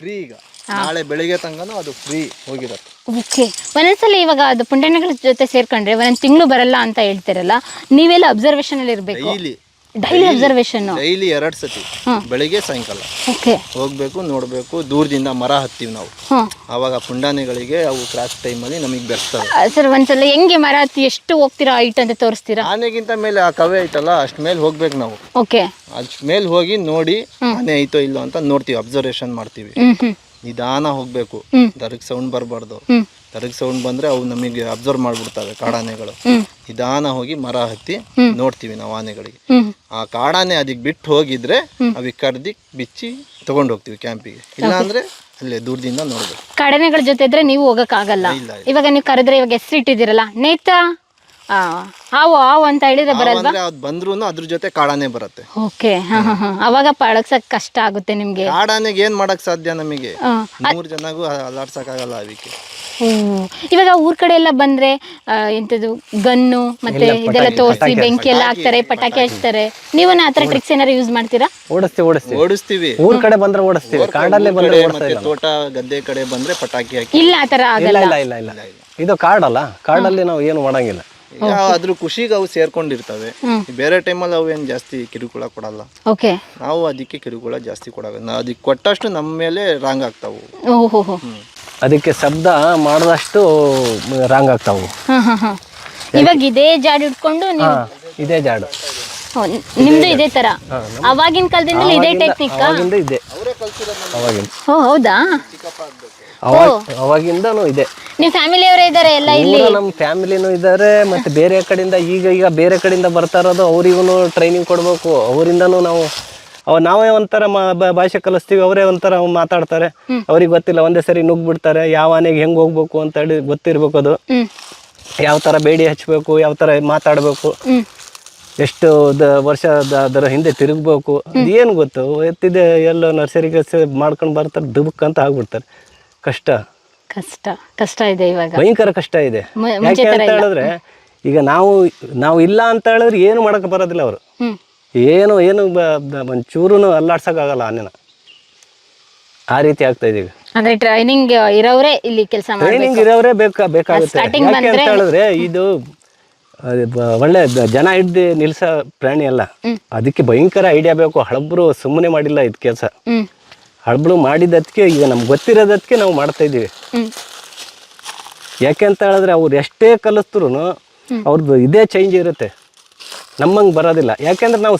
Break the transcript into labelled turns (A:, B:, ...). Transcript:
A: Free ಈಗ. ನಾಳೆ ಬೆಳಿಗ್ಗೆ ತನಕನೂ ಅದು ಫ್ರೀ ಹೋಗಿರುತ್ತೆ.
B: ಓಕೆ ಒಂದೊಂದ್ಸಲ ಇವಾಗ ಅದು ಪುಂಡಾನೆಗಳ ಜೊತೆ ಸೇರ್ಕೊಂಡ್ರೆ ಒಂದೊಂದು ತಿಂಗಳು ಬರಲ್ಲ ಅಂತ ಹೇಳ್ತಿರಲ್ಲ ನೀವೆಲ್ಲ ಅಬ್ಸರ್ವೇಷನ್ ಅಲ್ಲಿ ಇರಬೇಕು
A: ಡೈಲಿ
B: ಡೈಲಿ ಅಬ್ಸರ್ವೇಷನ್
A: ಡೈಲಿ ಎರಡು ಸತಿ. ಬೆಳಿಗ್ಗೆ ಸಾಯಂಕಾಲ.
B: ಓಕೆ.
A: ಹೋಗ್ಬೇಕು ನೋಡ್ಬೇಕು ದೂರದಿಂದ ಮರ ಹತ್ತೀವಿ ನಾವು.
B: ಅವಾಗ
A: ಆವಾಗ ಪುಂಡಾನೆಗಳಿಗೆ ಅವು ಕ್ರಾಸ್ ಅಲ್ಲಿ ನಮಗೆ ಬೆರ್ತವೆ.
B: ಸರ್ ಒಂದ್ಸಲ ಹೆಂಗೆ ಮರ ಹತ್ತಿ ಎಷ್ಟು ಹೋಗ್ತೀರಾ ಹೈಟ್ ಅಂತ ತೋರಿಸ್ತೀರಾ?
A: ಆನೆಗಿಂತ ಮೇಲೆ ಆ ಕವೆ ಐತಲ್ಲ ಅಷ್ಟ್ ಮೇಲೆ ಹೋಗ್ಬೇಕು ನಾವು.
B: ಓಕೆ.
A: ಅಷ್ಟ್ ಮೇಲೆ ಹೋಗಿ ನೋಡಿ ಆನೆ ಐತೋ ಇಲ್ಲೋ ಅಂತ ನೋಡ್ತೀವಿ ಅಬ್ಸರ್ವೇಷನ್ ಮಾಡ್ತೀವಿ. ನಿಧಾನ ಹೋಗ್ಬೇಕು. ದರ್ಗ್ ಸೌಂಡ್ ಬರಬಾರ್ದು. ದರಗ್ ಸೌಂಡ್ ಬಂದ್ರೆ ಅವು ನಮಗೆ ಅಬ್ಸರ್ವ್ ಮಾಡ್ಬಿಡ್ತವೆ ಕಾಡಾನೆಗಳು. ನಿಧಾನ ಹೋಗಿ ಮರ ಹತ್ತಿ ನೋಡ್ತೀವಿ ನಾವು ಆನೆಗಳಿಗೆ. ಆ ಕಾಡಾನೆ ಅದಕ್ಕೆ ಬಿಟ್ಟು ಹೋಗಿದ್ರೆ ಅವಿ ಕರ್ದಿ ಬಿಚ್ಚಿ ತಗೊಂಡು ಹೋಗ್ತೀವಿ ಕ್ಯಾಂಪಿಗೆ. ಇಲ್ಲಾಂದ್ರೆ ಅಲ್ಲೇ ದೂರದಿಂದ ನೋಡ್ಬೇಕು.
B: ಕಡನೆಗಳ ಜೊತೆ ಇದ್ರೆ ನೀವು ಹೋಗಕ್ಕಾಗಲ್ಲ. ಇವಾಗ ನೀವು ಕರೆದ್ರೆ ಇವಾಗ ಹೆಸರು ನೇತಾ ಹಾವು ಹಾವು ಅಂತ ಹೇಳಿದ್ರೆ ಬರಲ್ವಾ?
A: ಅದು ಬಂದ್ರು ಅದ್ರ ಜೊತೆ ಕಾಡಾನೆ ಬರುತ್ತೆ.
B: ಓಕೆ. ಅವಾಗ ಪಳಗ್ಸಕ್ ಕಷ್ಟ ಆಗುತ್ತೆ ನಿಮ್ಗೆ.
A: ಕಾಡಾನೆಗೆ ಏನ್ ಮಾಡಕ್ ಸಾಧ್ಯ ನಮಗೆ? ಮೂರ್ ಜನಗೂ ಅಲ್ಲಾಡ್ಸಕ್ಕಾಗಲ್ಲ ಅದಕ್ಕೆ
B: ಹ್ಮ್. ಇವಾಗ ಊರ್ ಕಡೆ ಎಲ್ಲ ಬಂದ್ರೆ ಆ, ಎಂತದು ಗನ್ನು ಮತ್ತೆ ಇದೆಲ್ಲ ತೋರಿಸಿ ಬೆಂಕಿ ಎಲ್ಲ ಹಾಕ್ತಾರೆ ಪಟಾಕಿ ಹಚ್ತಾರೆ. ನೀವನ್ನ ಆತರ ಟ್ರಿಕ್ಸ್ ಏನಾರು ಯೂಸ್ ಮಾಡ್ತೀರಾ?
C: ಓಡಿಸ್ತೀವಿ ಓಡಿಸ್ತೀವಿ.
A: ಓಡಿಸ್ತೀವಿ.
C: ಊರ್ ಕಡೆ ಬಂದ್ರೆ ಓಡಿಸ್ತೀವಿ. ಕಾಡಲ್ಲೇ ಬಂದ್ರೆ
A: ಕಡೆ
C: ಓಡಿಸ್ತಾ
A: ಮತ್ತೆ
C: ಇಲ್ಲ.
A: ತೋಟ ಗದ್ದೆ ಕಡೆ ಬಂದ್ರೆ ಪಟಾಕಿ ಹಾಕಿ.
B: ಇಲ್ಲ ಆತರ
C: ಇಲ್ಲ
B: ಆಗಲ್ಲ.
C: ಇಲ್ಲ ಇಲ್ಲ ಇಲ್ಲ. ಇದು ಕಾಡಲ್ಲ. ಕಾಡಲ್ಲಿ ನಾವು ಏನು ಮಾಡಂಗಿಲ್ಲ.
A: ಯಾವ ಅದ್ರ ಖುಷಿಗೆ ಅವು ಸೇರ್ಕೊಂಡಿರ್ತವೆ. ಬೇರೆ ಟೈಮಲ್ಲಿ ಅವು ಏನ್ ಜಾಸ್ತಿ ಕಿರುಕುಳ ಕೊಡಲ್ಲ.
B: ಓಕೆ.
A: ನಾವು ಅದಕ್ಕೆ ಕಿರುಕುಳ ಜಾಸ್ತಿ ಕೊಡಲ್ಲ ನಾವು ಅದಕ್ಕೆ ಕೊಟ್ಟಷ್ಟು ನಮ್ಮ ಮೇಲೆ ರಾಂಗ್ ಆಗ್ತಾವು.
B: ಓಹೋ
C: ಅದಕ್ಕೆ ಶಬ್ದ ಮಾಡಿದಷ್ಟು ರಾಂಗ್ ಆಗ್ತಾವು.
B: ಹಾ ಹಾ ಹಾ ಇವಾಗ ಇದೇ ಜಾಡ್ ಇಟ್ಕೊಂಡು ನೀವು
C: ಇದೇ ಜಾಡು.
B: ನಿಮ್ದು ಇದೇ ತರ. ಅವಾಗಿನ ಕಾಲದಿಂದ ಇದೇ ಟೆಕ್ನಿಕ್
C: ಅವಾಗಿಂದ ಇದೆ. ಅವಾಗಿಂದ.
B: ಓ ಹೌದಾ?
C: ಅವಾಗಿಂದನು ಅವಾಗಿಂದನೂ ಇದೆ.
B: ನಿಮ್ಮ ಫ್ಯಾಮಿಲಿಯವರೇ ಇದ್ದಾರೆ ಎಲ್ಲ ಇಲ್ಲಿ?
C: ನಮ್ಮ ಫ್ಯಾಮಿಲಿನೂ ಇದ್ದಾರೆ ಮತ್ತೆ ಬೇರೆ ಕಡೆಯಿಂದ ಈಗ ಈಗ ಬೇರೆ ಕಡೆಯಿಂದ ಬರ್ತಾ ಇರೋದು ಅವರಿಗೂ ಟ್ರೈನಿಂಗ್ ಕೊಡಬೇಕು ಅವರಿಂದನೂ ನಾವು ಅವ ನಾವೇ ಒಂಥರ ಭಾಷೆ ಕಲಿಸ್ತೀವಿ ಅವರೇ ಒಂಥರ ಮಾತಾಡ್ತಾರೆ. ಅವ್ರಿಗೆ ಗೊತ್ತಿಲ್ಲ ಒಂದೇ ಸರಿ ನುಗ್ಬಿಡ್ತಾರೆ ಯಾವ ಆನೆಗೆ ಹೆಂಗ್ ಹೋಗ್ಬೇಕು ಅಂತ ಹೇಳಿ ಗೊತ್ತಿರ್ಬೇಕು ಅದು ಯಾವ ತರ ಬೇಡಿ ಹಚ್ಬೇಕು ಯಾವ ತರ ಮಾತಾಡಬೇಕು. ಎಷ್ಟು ದ ವರ್ಷ ಅದರ ಹಿಂದೆ ತಿರುಗಬೇಕು. ಏನು ಗೊತ್ತು ಎತ್ತಿದೆ ಎಲ್ಲ ನರ್ಸರಿ ಕೆಲಸ ಮಾಡ್ಕೊಂಡು ಬರ್ತಾರೆ ದುಬುಕ್ ಅಂತ ಆಗ್ಬಿಡ್ತಾರೆ. ಕಷ್ಟ.
B: ಕಷ್ಟ ಕಷ್ಟ ಇದೆ ಇವಾಗ.
C: ಭಯಂಕರ ಕಷ್ಟ ಇದೆ. ಯಾಕೆ ಅಂತ ಹೇಳಿದ್ರೆ ಈಗ ನಾವು ನಾವು ಇಲ್ಲ ಅಂತ ಹೇಳಿದ್ರೆ ಏನು ಮಾಡಕ್ಕೆ ಬರೋದಿಲ್ಲ ಅವರು. ಏನು ಏನು ಒಂಚೂರು ಅಲ್ಲಾಡ್ಸಕ್ಕಾಗಲ್ಲ ಆನೆನ. ಆ ರೀತಿ ಆಗ್ತಾ ಇದೀವಿ
B: ಅಂದ್ರೆ ಟ್ರೈನಿಂಗ್ ಇರೋರೇ ಇಲ್ಲಿ ಕೆಲಸ
C: ಟ್ರೈನಿಂಗ್ ಇರೋರೇ ಬೇಕಾ ಬೇಕಾಗುತ್ತೆ. ಯಾಕೆ ಅಂತ ಹೇಳಿದ್ರೆ ಇದು ಒಳ್ಳೆ ಜನ ಹಿಡ್ದು ನಿಲ್ಸ ಪ್ರಾಣಿ ಅಲ್ಲ. ಅದಕ್ಕೆ ಭಯಂಕರ ಐಡಿಯಾ ಬೇಕು. ಹಳಬ್ರು ಸುಮ್ಮನೆ ಮಾಡಿಲ್ಲ ಇದು ಕೆಲಸ. ಹಳಬ್ರು ಮಾಡಿದ್ದಕ್ಕೆ ಈಗ ನಮ್ಗೆ ಗೊತ್ತಿರೋದಕ್ಕೆ ನಾವು ಮಾಡ್ತಾ
B: ಇದೀವಿ
C: ಯಾಕೆ ಅಂತ ಹೇಳಿದ್ರೆ ಅವ್ರು ಎಷ್ಟೇ ಕಲಿಸ್ತ್ರು ಅವ್ರದ್ದು ಇದೇ ಚೇಂಜ್ ಇರುತ್ತೆ. ನಮ್ಮಂಗೆ ಬರೋದಿಲ್ಲ. ಯಾಕೆಂದ್ರೆ ನಾವು